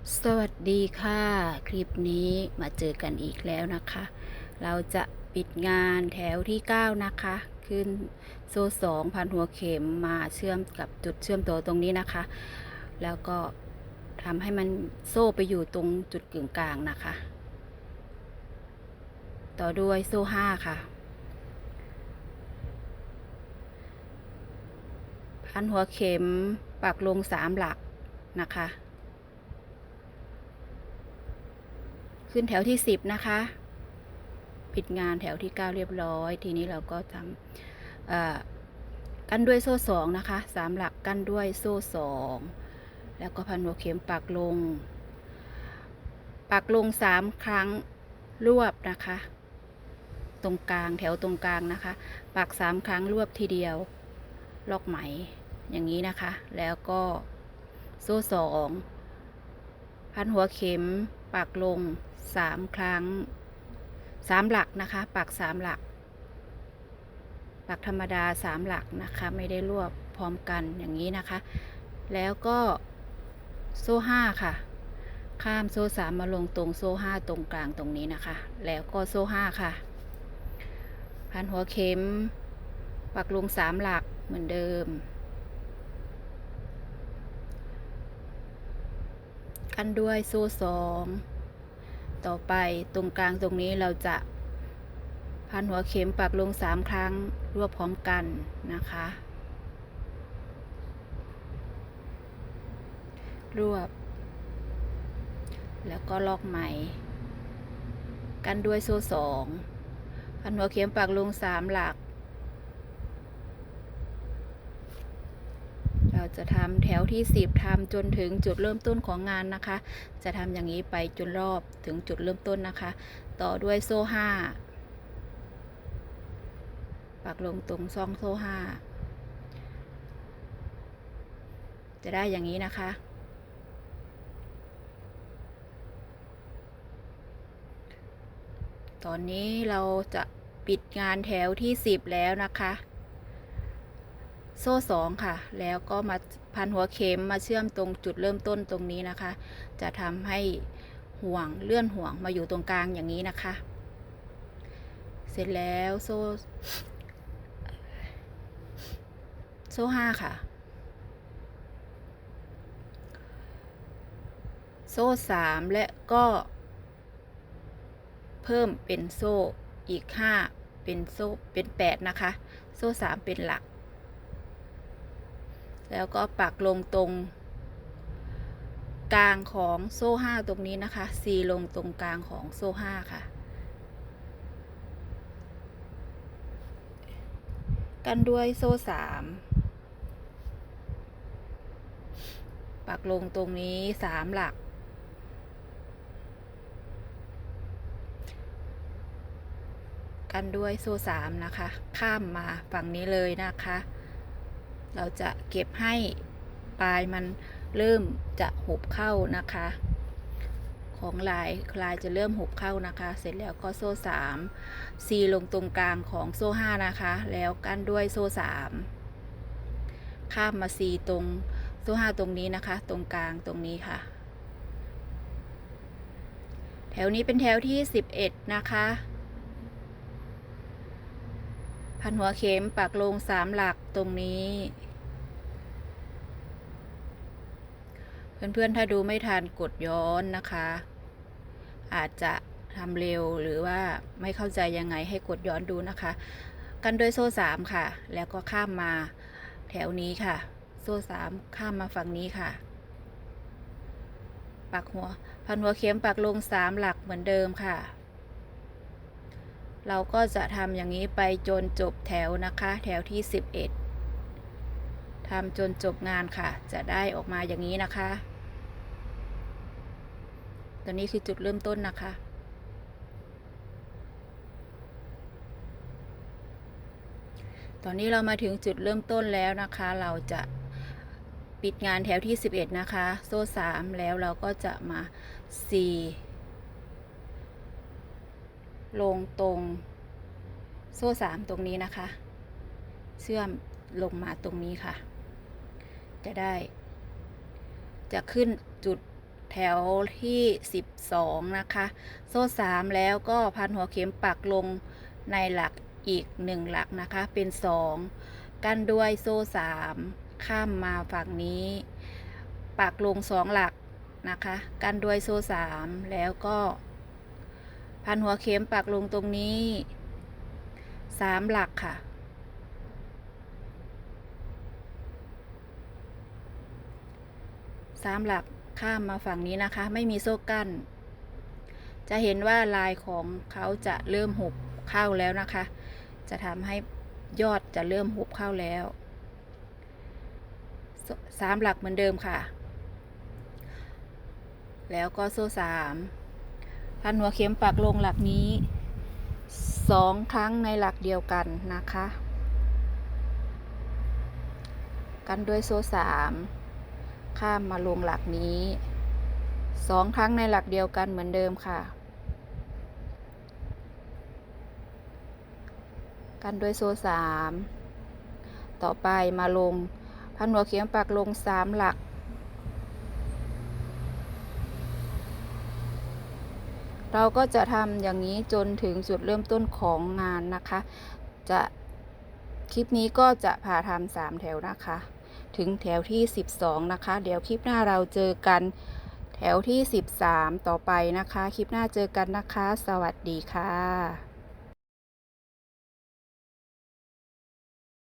สวัสดีค่ะ คลิปนี้มาเจอกันอีกแล้วนะคะ เราจะปิดงานแถวที่ 9 นะคะ ขึ้นโซ่สองพันหัวเข็มมาเชื่อมกับจุดเชื่อมตัวตรงนี้นะคะ แล้วก็ทำให้มันโซ่ไปอยู่ตรงจุดกึ่งกลางนะคะ ต่อด้วยโซ่ห้าค่ะพันหัวเข็มปักลงสามหลักนะคะ ขึ้นแถวที่สิบนะคะ ปิดงานแถวที่เก้าเรียบร้อย ทีนี้เราก็ทำกั้นด้วยโซ่สองนะคะสามหลักกั้นด้วยโซ่สองแล้วก็พันหัวเข็มปักลง ปักลงสามครั้งรวบนะคะ ตรงกลางแถวตรงกลางนะคะ ปักสามครั้งรวบทีเดียว ลอกไหมอย่างนี้นะคะ แล้วก็โซ่สองพันหัวเข็ม ปักลงสามครั้งสามหลักนะคะ ปักสามหลัก ปักธรรมดาสามหลักนะคะ ไม่ได้รวบพร้อมกันอย่างนี้นะคะ แล้วก็โซ่ห้าค่ะ ข้ามโซ่สามมาลงตรงโซ่ห้าตรงกลางตรงนี้นะคะ แล้วก็โซ่ห้าค่ะ พันหัวเข็ม ปักลงสามหลักเหมือนเดิม กันด้วยโซ่สองต่อไปตรงกลางตรงนี้เราจะ พันหัวเข็มปักลงสามครั้งรวบพร้อมกันนะคะ รวบ แล้วก็ลอกไหม กันด้วยโซ่สองพันหัวเข็มปักลงสามหลัก เราจะทำแถวที่สิบทำจนถึงจุดเริ่มต้นของงานนะคะ จะทำอย่างนี้ไปจนรอบถึงจุดเริ่มต้นนะคะ ต่อด้วยโซ่ห้าปักลงตรงซ่องโซ่ห้าจะได้อย่างนี้นะคะ ตอนนี้เราจะปิดงานแถวที่สิบแล้วนะคะ โซ่สองค่ะ แล้วก็มาพันหัวเข็มมาเชื่อมตรงจุดเริ่มต้นตรงนี้นะคะ จะทำให้ห่วงเลื่อนห่วงมาอยู่ตรงกลางอย่างนี้นะคะ เสร็จแล้วโซ่ โซ่ห้าค่ะ โซ่สามและก็ เพิ่มเป็นโซ่อีกห้าเป็นโซ่เป็นแปดนะคะ โซ่สามเป็นหลัก แล้วก็ปักลงตรงกลางของโซ่ห้าตรงนี้นะคะซีลงตรงกลางของโซ่ห้าค่ะ กันด้วยโซ่สามปักลงตรงนี้สามหลัก กันด้วยโซ่สามนะคะ ข้ามมาฝั่งนี้เลยนะคะ เราจะเก็บให้ปลายมันเริ่มจะหุบเข้านะคะ ของลายลายจะเริ่มหุบเข้านะคะ เสร็จแล้วก็โซ่สามซีลงตรงกลางของโซ่ห้านะคะ แล้วกั้นด้วยโซ่สามข้ามมาซีตรงโซ่ห้าตรงนี้นะคะ ตรงกลางตรงนี้ค่ะ แถวนี้เป็นแถวที่สิบเอ็ดนะคะ พันหัวเข็มปักลงสามหลักตรงนี้ เพื่อนๆ ถ้าดูไม่ทันกดย้อนนะคะ อาจจะทำเร็วหรือว่าไม่เข้าใจยังไงให้กดย้อนดูนะคะ กันด้วยโซ่สามค่ะ แล้วก็ข้ามมาแถวนี้ค่ะ โซ่สามข้ามมาฝั่งนี้ค่ะ ปักหัว พันหัวเข็มปักลงสามหลักเหมือนเดิมค่ะ เราก็จะทำอย่างนี้ไปจนจบแถวนะคะ แถวที่ 11ทำจนจบงานค่ะ จะได้ออกมาอย่างนี้นะคะ ตัวนี้คือจุดเริ่มต้นนะคะตอนนี้เรามาถึงจุดเริ่มต้นแล้วนะคะ เราจะปิดงานแถวที่ 11 นะคะ โซ่ 3 แล้วเราก็จะมา 4 ลงตรงโซ่สามตรงนี้นะคะ เชื่อมลงมาตรงนี้ค่ะ จะได้ จะขึ้นจุดแถวที่ 12 นะคะ โซ่3แล้วก็พันหัวเข็มปักลงในหลักอีก 1 หลักนะคะ เป็น 2 กันด้วยโซ่3ข้ามมาฝั่งนี้ ปักลง 2 หลักนะคะ กันด้วยโซ่3แล้วก็ พันหัวเข็มปักลงตรงนี้3หลักค่ะ สามหลักข้ามมาฝั่งนี้นะคะ ไม่มีโซ่กั้น จะเห็นว่าลายของเขาจะเริ่มหุบเข้าแล้วนะคะ จะทำให้ยอดจะเริ่มหุบเข้าแล้วสามหลักเหมือนเดิมค่ะ แล้วก็โซ่สาม พันหัวเข็มปักลงหลักนี้สองครั้งในหลักเดียวกันนะคะ กันด้วยโซ่สามข้ามมาลงหลักนี้สองครั้งในหลักเดียวกันเหมือนเดิมค่ะ กันด้วยโซ่สามต่อไปมาลงพันหัวเข็มปักลงสามหลัก เราก็จะทำอย่างนี้จนถึงจุดเริ่มต้นของงานนะคะ จะคลิปนี้ก็จะพาทำสามแถวนะคะ ถึงแถวที่ 12 นะคะ เดี๋ยวคลิปหน้าเราเจอกันแถวที่ 13 ต่อไปนะคะ คลิปหน้าเจอกันนะคะ สวัสดีค่ะ